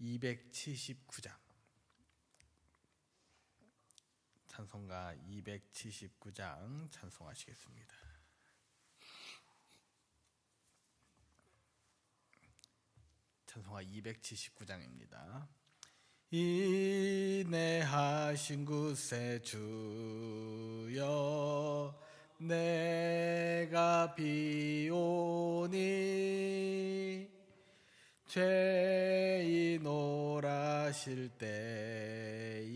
279장. 찬송가 279장 찬송하시겠습니다. 찬송가 279장입니다. 인내하신 구세 주여 내가 비오니 죄인 오라실 때에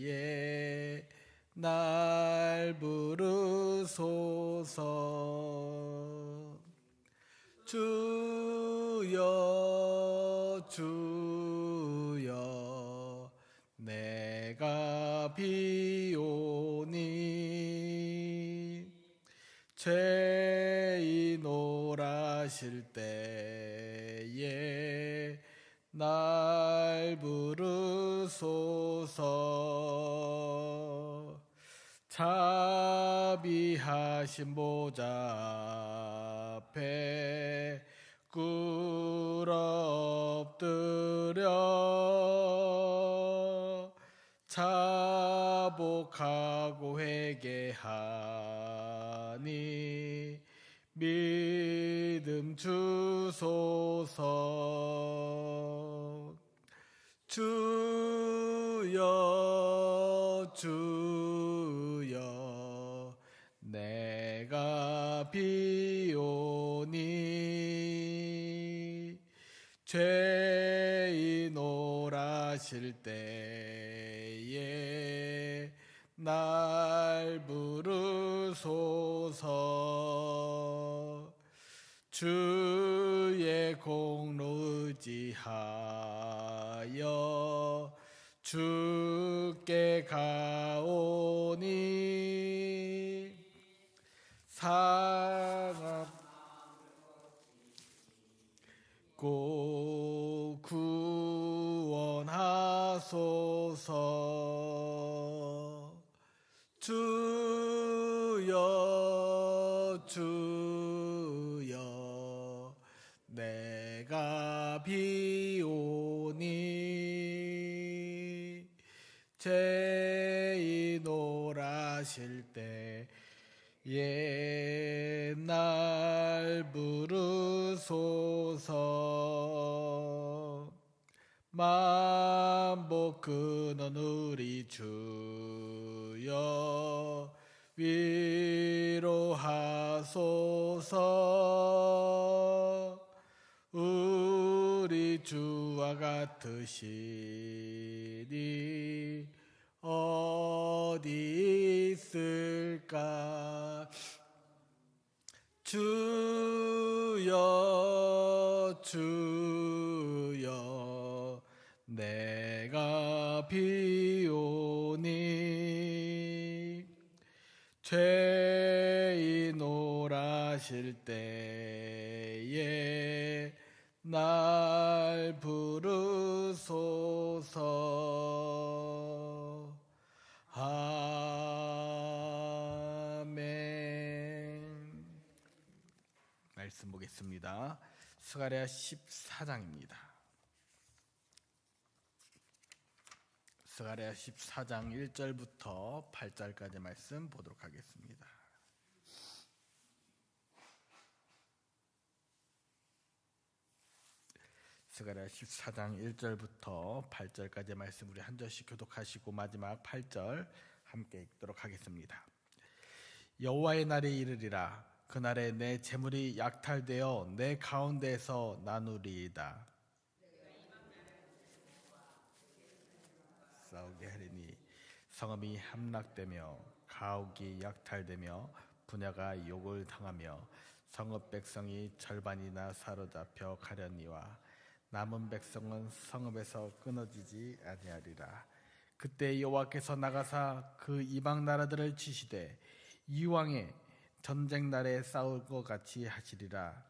날 부르소서. 주여 주여 내가 비오니 죄인 오라실 때에 날 부르소서. 자비하신 보좌 앞에 꿇어 엎드려 자복하고 회개하니 믿음 주소서 주여 주여. 내가 비오니 죄인 오라실 때에 날 부르소서. 주의 공로 의지하 여 주께 가오니 상합 고 구원하소서. 주여 주 위로하소서. 우리 주와 같으시니 어디 있을까? 주여 주여 내가 비오니 죄인 오라실 때에 날 부르소서 아멘 말씀 보겠습니다. 스가랴 14장입니다. 스가랴 14장 1절부터 8절까지 말씀 보도록 하겠습니다. 스가랴 14장 1절부터 8절까지 말씀 우리 한 절씩 교독하시고 마지막 8절 함께 읽도록 하겠습니다. 여호와의 날이 이르리라 그 날에 내 재물이 약탈되어 내 가운데에서 나누리이다. 싸우게 하리니 성읍이 함락되며 가옥이 약탈되며 분야가 욕을 당하며 성읍 백성이 절반이나 사로잡혀 가려니와 남은 백성은 성읍에서 끊어지지 아니하리라. 그때 여호와께서 나가사 그 이방 나라들을 치시되 이왕에 전쟁 날에 싸울 것 같이 하시리라.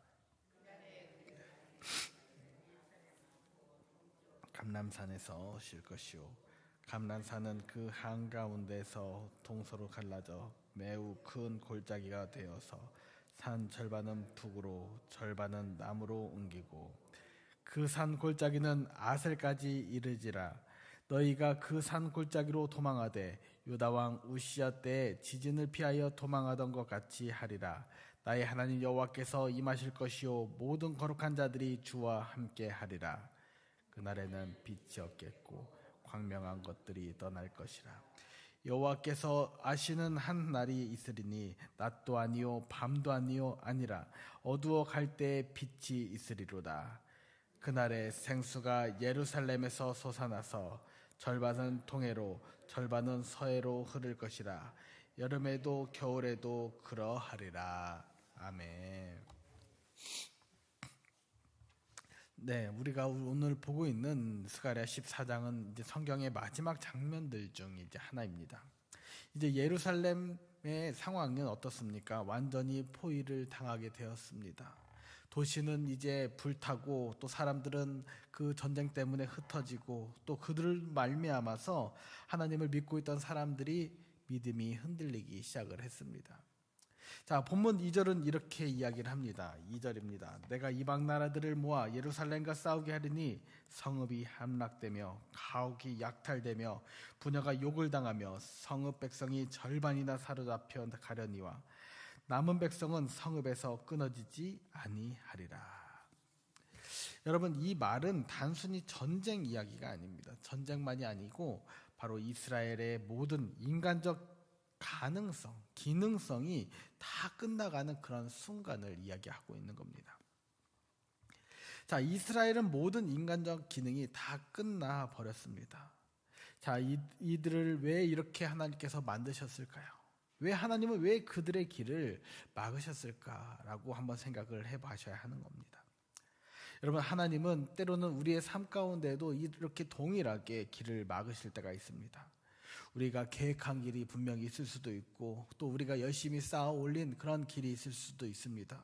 감람산에서 쉴 것이요 감람산은 그 한가운데서 동서로 갈라져 매우 큰 골짜기가 되어서 산 절반은 북으로 절반은 남으로 옮기고 그 산 골짜기는 아셀까지 이르지라. 너희가 그 산 골짜기로 도망하되 유다 왕 우시야 때 지진을 피하여 도망하던 것 같이 하리라. 나의 하나님 여호와께서 임하실 것이요 모든 거룩한 자들이 주와 함께 하리라. 그날에는 빛이 없겠고 광명한 것들이 떠날 것이라. 여호와께서 아시는 한 날이 있으리니 낮도 아니요 밤도 아니요 아니라 어두워 갈때 빛이 있으리로다 그날에 생수가 예루살렘에서 솟아나서 절반은 동해로 절반은 서해로 흐를 것이라 여름에도 겨울에도 그러하리라 아멘. 네, 우리가 오늘 보고 있는 스가랴 14장은 이제 성경의 마지막 장면들 중 이제 하나입니다. 이제 예루살렘의 상황은 어떻습니까? 완전히 포위를 당하게 되었습니다. 도시는 이제 불타고 또 사람들은 그 전쟁 때문에 흩어지고 또 그들을 말미암아서 하나님을 믿고 있던 사람들이 믿음이 흔들리기 시작을 했습니다. 자, 본문 2절은 이렇게 이야기를 합니다. 2절입니다. 내가 이방 나라들을 모아 예루살렘과 싸우게 하리니 성읍이 함락되며 가옥이 약탈되며 부녀가 욕을 당하며 성읍 백성이 절반이나 사로잡혀 가려니와 남은 백성은 성읍에서 끊어지지 아니하리라. 여러분 이 말은 단순히 전쟁 이야기가 아닙니다. 전쟁만이 아니고 바로 이스라엘의 모든 인간적 가능성, 기능성이 다 끝나가는 그런 순간을 이야기하고 있는 겁니다. 자, 이스라엘은 모든 인간적 기능이 다 끝나 버렸습니다. 자, 이, 이들을 왜 이렇게 하나님께서 만드셨을까요? 왜 하나님은 왜 그들의 길을 막으셨을까라고 한번 생각을 해 봐셔야 하는 겁니다. 여러분, 하나님은 때로는 우리의 삶 가운데도 이렇게 동일하게 길을 막으실 때가 있습니다. 우리가 계획한 길이 분명히 있을 수도 있고 또 우리가 열심히 쌓아 올린 그런 길이 있을 수도 있습니다.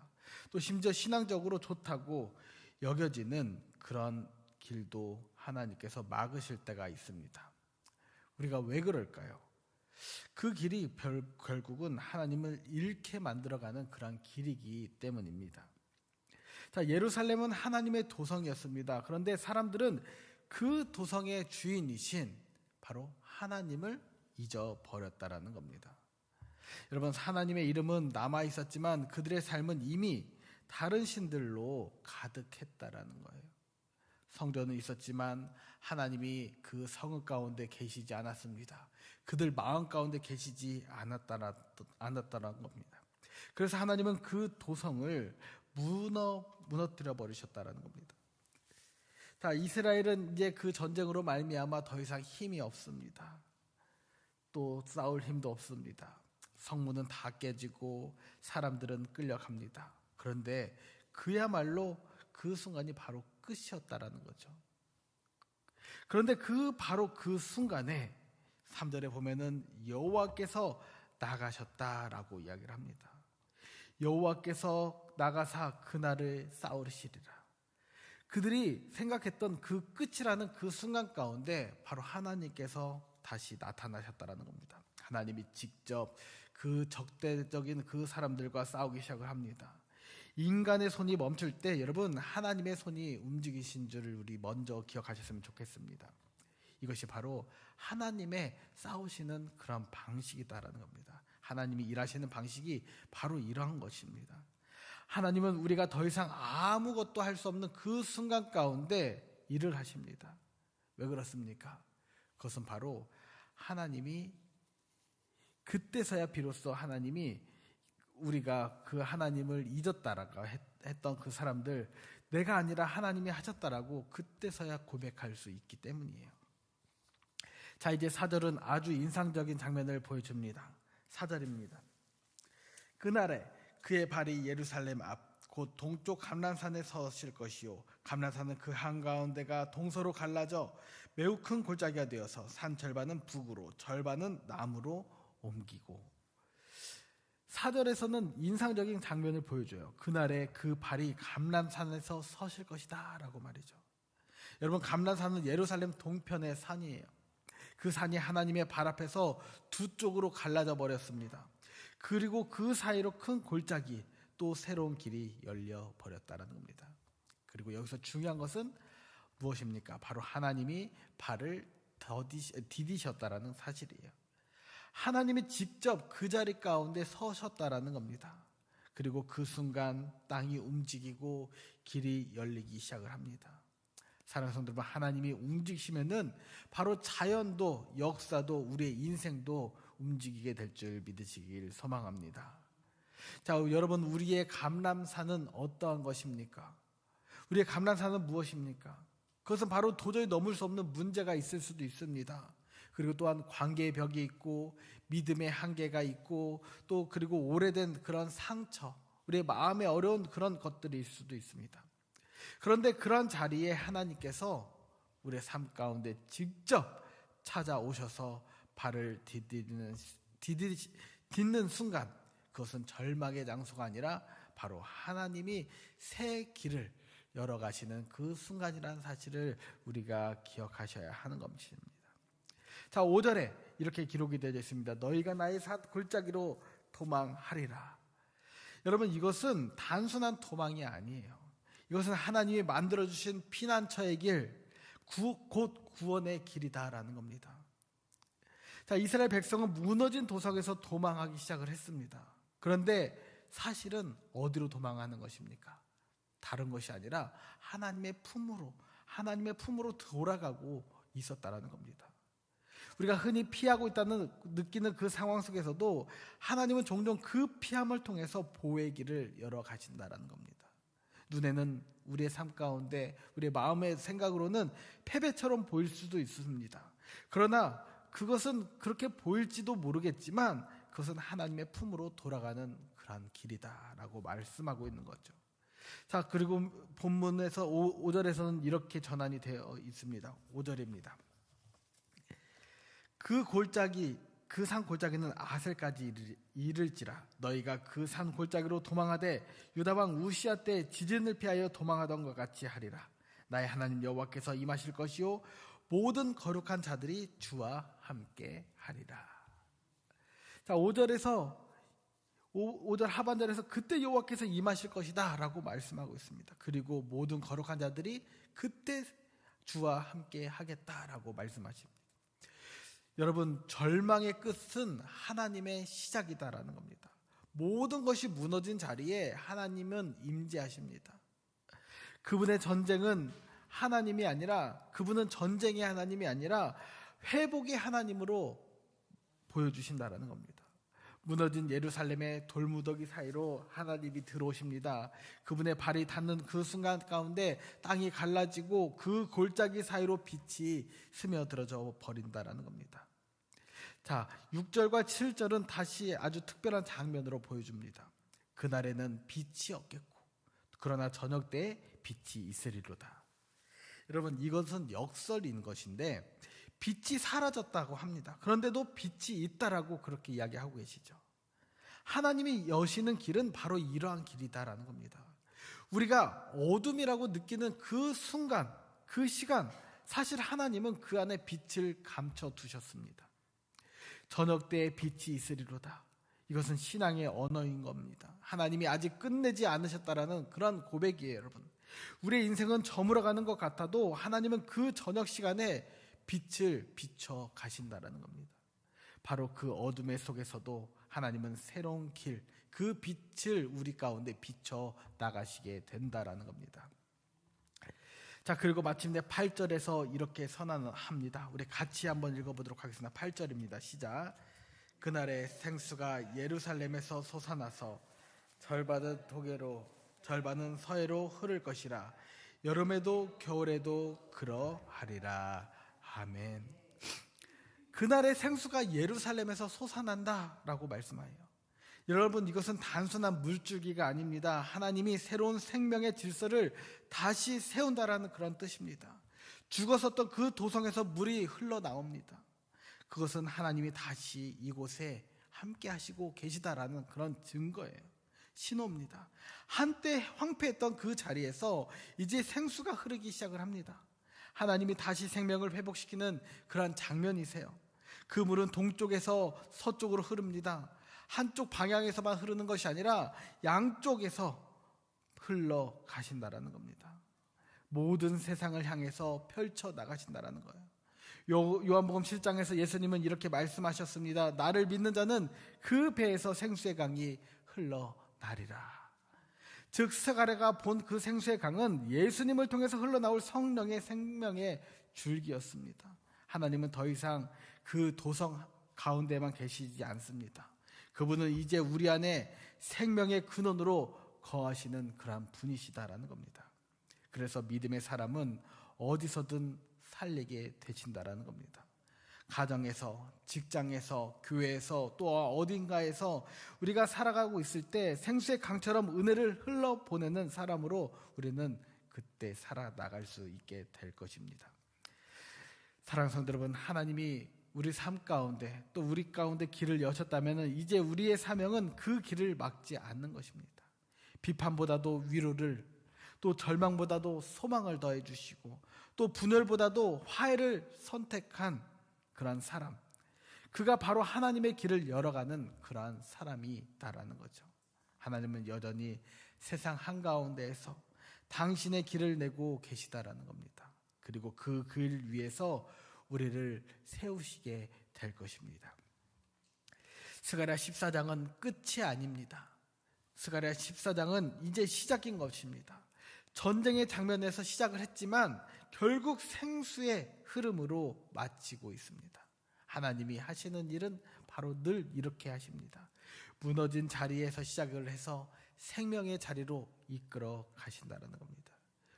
또 심지어 신앙적으로 좋다고 여겨지는 그런 길도 하나님께서 막으실 때가 있습니다. 우리가 왜 그럴까요? 그 길이 별, 결국은 하나님을 잃게 만들어가는 그런 길이기 때문입니다. 자, 예루살렘은 하나님의 도성이었습니다. 그런데 사람들은 그 도성의 주인이신 바로 하나님을 잊어버렸다라는 겁니다. 여러분, 하나님의 이름은 남아 있었지만 그들의 삶은 이미 다른 신들로 가득했다라는 거예요. 성전은 있었지만 하나님이 그 성읍 가운데 계시지 않았습니다. 그들 마음 가운데 계시지 않았다라, 않았다는 겁니다. 그래서 하나님은 그 도성을 무너, 무너뜨려 버리셨다라는 겁니다. 자, 이스라엘은 이제 그 전쟁으로 말미암아 더 이상 힘이 없습니다. 또 싸울 힘도 없습니다. 성문은 다 깨지고 사람들은 끌려갑니다. 그런데 그야말로 그 순간이 바로 끝이었다라는 거죠. 그런데 그 바로 그 순간에 3절에 보면은 여호와께서 나가셨다라고 이야기를 합니다. 여호와께서 나가사 그날을 싸우시리라. 그들이 생각했던 그 끝이라는 그 순간 가운데 바로 하나님께서 다시 나타나셨다라는 겁니다. 하나님이 직접 그 적대적인 그 사람들과 싸우기 시작을 합니다. 인간의 손이 멈출 때 여러분 하나님의 손이 움직이신 줄을 우리 먼저 기억하셨으면 좋겠습니다. 이것이 바로 하나님의 싸우시는 그런 방식이다라는 겁니다. 하나님이 일하시는 방식이 바로 이러한 것입니다. 하나님은 우리가 더 이상 아무것도 할 수 없는 그 순간 가운데 일을 하십니다. 왜 그렇습니까? 그것은 바로 하나님이 그때서야 비로소 하나님이 우리가 그 하나님을 잊었다라고 했던 그 사람들 내가 아니라 하나님이 하셨다라고 그때서야 고백할 수 있기 때문이에요. 자, 이제 사절은 아주 인상적인 장면을 보여줍니다. 사절입니다. 그날에 그의 발이 예루살렘 앞 곧 동쪽 감람산에 서실 것이요 감람산은 그 한가운데가 동서로 갈라져 매우 큰 골짜기가 되어서 산 절반은 북으로 절반은 남으로 옮기고 사절에서는 인상적인 장면을 보여줘요. 그날에 그 발이 감람산에서 서실 것이다 라고 말이죠. 여러분 감람산은 예루살렘 동편의 산이에요. 그 산이 하나님의 발 앞에서 두 쪽으로 갈라져 버렸습니다. 그리고 그 사이로 큰 골짜기 또 새로운 길이 열려 버렸다는 겁니다. 그리고 여기서 중요한 것은 무엇입니까? 바로 하나님이 발을 디디셨다라는 사실이에요. 하나님이 직접 그 자리 가운데 서셨다라는 겁니다. 그리고 그 순간 땅이 움직이고 길이 열리기 시작을 합니다. 사랑하는 성도 여러분, 하나님이 움직이시면은 바로 자연도 역사도 우리의 인생도 움직이게 될 줄 믿으시길 소망합니다. 자, 여러분 우리의 감람산은 어떠한 것입니까? 우리의 감람산은 무엇입니까? 그것은 바로 도저히 넘을 수 없는 문제가 있을 수도 있습니다. 그리고 또한 관계의 벽이 있고 믿음의 한계가 있고 또 그리고 오래된 그런 상처, 우리의 마음에 어려운 그런 있을 수도 있습니다. 그런데 그런 자리에 하나님께서 우리의 삶 가운데 직접 찾아오셔서 발을 디디는 디디 딛는 순간 그것은 절망의 장소가 아니라 바로 하나님이 새 길을 열어 가시는 그 순간이라는 사실을 우리가 기억하셔야 하는 것입니다. 자, 5절에 이렇게 기록이 되어 있습니다. 너희가 나의 사 골짜기로 도망하리라. 여러분 이것은 단순한 도망이 아니에요. 이것은 하나님이 만들어 주신 피난처의 길, 구, 곧 구원의 길이다라는 겁니다. 자, 이스라엘 백성은 무너진 도성에서 도망하기 시작을 했습니다. 그런데 사실은 어디로 도망하는 것입니까? 다른 것이 아니라 하나님의 품으로, 하나님의 품으로 돌아가고 있었다라는 겁니다. 우리가 흔히 피하고 있다는 느끼는 그 상황 속에서도 하나님은 종종 그 피함을 통해서 보호의 길을 열어 가신다라는 겁니다. 눈에는 우리의 삶 가운데 우리의 마음의 생각으로는 패배처럼 보일 수도 있습니다. 그러나 그것은 그렇게 보일지도 모르겠지만 그것은 하나님의 품으로 돌아가는 그러한 길이다라고 말씀하고 있는 거죠. 자, 그리고 본문에서 5, 절에서는 이렇게 전환이 되어 있습니다. 5절입니다. 그 골짜기 그 산 골짜기는 아셀까지 이를지라 너희가 그 산 골짜기로 도망하되 유다 왕 우시아 때 지진을 피하여 도망하던 것 같이 하리라 나의 하나님 여호와께서 임하실 것이요 모든 거룩한 자들이 주와 함께 하리라 자 5절에서 5, 절 하반절에서 그때 여호와께서 임하실 것이다라고 말씀하고 있습니다. 그리고 모든 거룩한 자들이 그때 주와 함께 하겠다라고 말씀하십니다. 여러분 절망의 끝은 하나님의 시작이다라는 겁니다. 모든 것이 무너진 자리에 하나님은 임재하십니다. 그분의 전쟁은 하나님이 아니라 그분은 전쟁의 하나님이 아니라 회복의 하나님으로 보여주신다라는 겁니다. 무너진 예루살렘의 돌무더기 사이로 하나님이 들어오십니다. 그분의 발이 닿는 그 순간 가운데 땅이 갈라지고 그 골짜기 사이로 빛이 스며들어져 버린다라는 겁니다. 자, 6절과 7절은 다시 아주 특별한 장면으로 보여줍니다. 그날에는 빛이 없겠고, 그러나 저녁 때에 빛이 있으리로다. 여러분, 이것은 역설인 것인데, 빛이 사라졌다고 합니다. 그런데도 빛이 있다라고 그렇게 이야기하고 계시죠. 하나님이 여시는 길은 바로 이러한 길이다라는 겁니다. 우리가 어둠이라고 느끼는 그 순간, 그 시간, 사실 하나님은 그 안에 빛을 감춰 두셨습니다. 저녁 때에 빛이 있으리로다. 이것은 신앙의 언어인 겁니다. 하나님이 아직 끝내지 않으셨다라는 그런 고백이에요, 여러분. 우리의 인생은 저물어가는 것 같아도 하나님은 그 저녁 시간에 빛을 비춰 가신다라는 겁니다. 바로 그 어둠의 속에서도 하나님은 새로운 길, 그 빛을 우리 가운데 비춰 나가시게 된다라는 겁니다. 자, 그리고 마침내 8절에서 이렇게 선언합니다. 우리 같이 한번 읽어보도록 하겠습니다. 8절입니다. 시작. 그날에 생수가 예루살렘에서 솟아나서 절반은 동해로 절반은 서해로 흐를 것이라 여름에도 겨울에도 그러하리라 아멘 그날의 생수가 예루살렘에서 솟아난다라고 말씀하여요 여러분 이것은 단순한 물줄기가 아닙니다 하나님이 새로운 생명의 질서를 다시 세운다라는 그런 뜻입니다 죽었었던 그 도성에서 물이 흘러나옵니다 그것은 하나님이 다시 이곳에 함께 하시고 계시다라는 그런 증거예요 신호입니다. 한때 황폐했던 그 자리에서 이제 생수가 흐르기 시작을 합니다. 하나님이 다시 생명을 회복시키는 그러한 장면이세요. 그 물은 동쪽에서 서쪽으로 흐릅니다. 한쪽 방향에서만 흐르는 것이 아니라 양쪽에서 흘러 가신다라는 겁니다. 모든 세상을 향해서 펼쳐 나가신다라는 거예요. 요, 요한복음 7장에서 예수님은 이렇게 말씀하셨습니다. 나를 믿는 자는 그 배에서 생수의 강이 흘러 나리라. 즉 스가랴가 본 그 생수의 강은 예수님을 통해서 흘러나올 성령의 생명의 줄기였습니다. 하나님은 더 이상 그 도성 가운데만 계시지 않습니다. 그분은 이제 우리 안에 생명의 근원으로 거하시는 그러한 분이시다라는 겁니다. 그래서 믿음의 사람은 어디서든 살리게 되신다라는 겁니다. 가정에서, 직장에서, 교회에서 또 어딘가에서 우리가 살아가고 있을 때 생수의 강처럼 은혜를 흘러 보내는 사람으로 우리는 그때 살아나갈 수 있게 될 것입니다. 사랑하는 성도 여러분, 하나님이 우리 삶 가운데 또 우리 가운데 길을 여셨다면 이제 우리의 사명은 그 길을 막지 않는 것입니다. 비판보다도 위로를 또 절망보다도 소망을 더해 주시고 또 분열보다도 화해를 선택한 그러한 사람. 그가 바로 하나님의 길을 열어가는 그러한 사람이다라는 거죠. 하나님은 여전히 세상 한가운데에서 당신의 길을 내고 계시다라는 겁니다. 그리고 그 길 위에서 우리를 세우시게 될 것입니다. 스가랴 14장은 끝이 아닙니다. 스가랴 14장은 이제 시작인 것입니다. 전쟁의 장면에서 시작을 했지만 결국 생수의 흐름으로 마치고 있습니다. 하나님이 하시는 일은 바로 늘 이렇게 하십니다. 무너진 자리에서 시작을 해서 생명의 자리로 이끌어 가신다는 겁니다.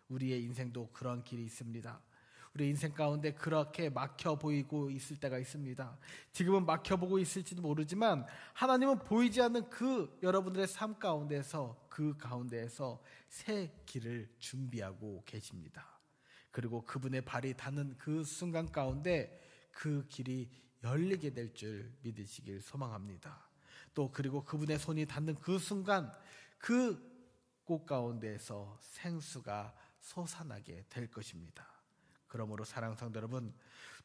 우리의 인생도 그런 길이 있습니다. 우리 인생 가운데 그렇게 막혀 보이고 있을 때가 있습니다. 지금은 막혀 보고 있을지도 모르지만 하나님은 보이지 않는 그 여러분들의 삶 가운데서 그 가운데에서 새 길을 준비하고 계십니다. 그리고 그분의 발이 닿는 그 순간 가운데 그 길이 열리게 될 줄 믿으시길 소망합니다. 또 그리고 그분의 손이 닿는 그 순간 그 꽃 가운데에서 생수가 솟아나게 될 것입니다. 그러므로 사랑 성도 여러분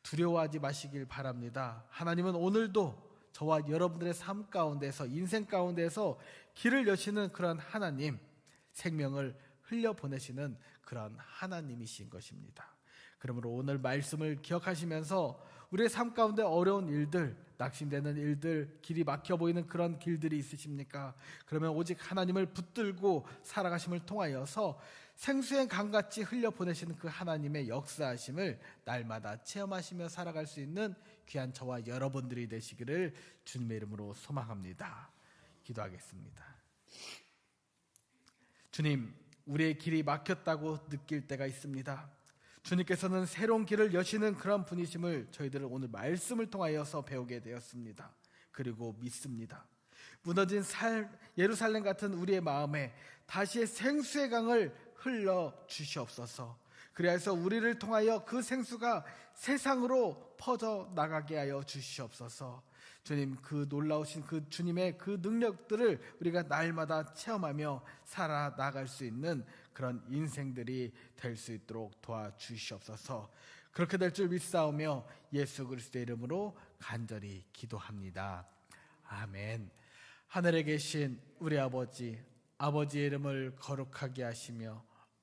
두려워하지 마시길 바랍니다. 하나님은 오늘도 저와 여러분들의 삶 가운데서 인생 가운데서 길을 여시는 그런 하나님 생명을 흘려 보내시는 그런 하나님이신 것입니다. 그러므로 오늘 말씀을 기억하시면서 우리의 삶 가운데 어려운 일들, 낙심되는 일들, 길이 막혀 보이는 그런 길들이 있으십니까? 그러면 오직 하나님을 붙들고 살아가심을 통하여서 생수의 강같이 흘려 보내시는 그 하나님의 역사하심을 날마다 체험하시며 살아갈 수 있는 귀한 저와 여러분들이 되시기를 주님의 이름으로 소망합니다. 기도하겠습니다. 주님, 우리의 길이 막혔다고 느낄 때가 있습니다. 주님께서는 새로운 길을 여시는 그런 분이심을 저희들은 오늘 말씀을 통하여서 배우게 되었습니다. 그리고 믿습니다. 무너진 살, 예루살렘 같은 우리의 마음에 다시의 생수의 강을 흘러 주시옵소서. 그래서 우리를 통하여 그 생수가 세상으로 퍼져 나가게 하여 주시옵소서. 주님 그 놀라우신 그 주님의 그 능력들을 우리가 날마다 체험하며 살아 나갈 수 있는 그런 인생들이 될 수 있도록 도와주시옵소서. 그렇게 될 줄 믿사오며 예수 그리스도의 이름으로 간절히 기도합니다. 아멘. 하늘에 계신 우리 아버지, 아버지의 이름을 거룩하게 하시며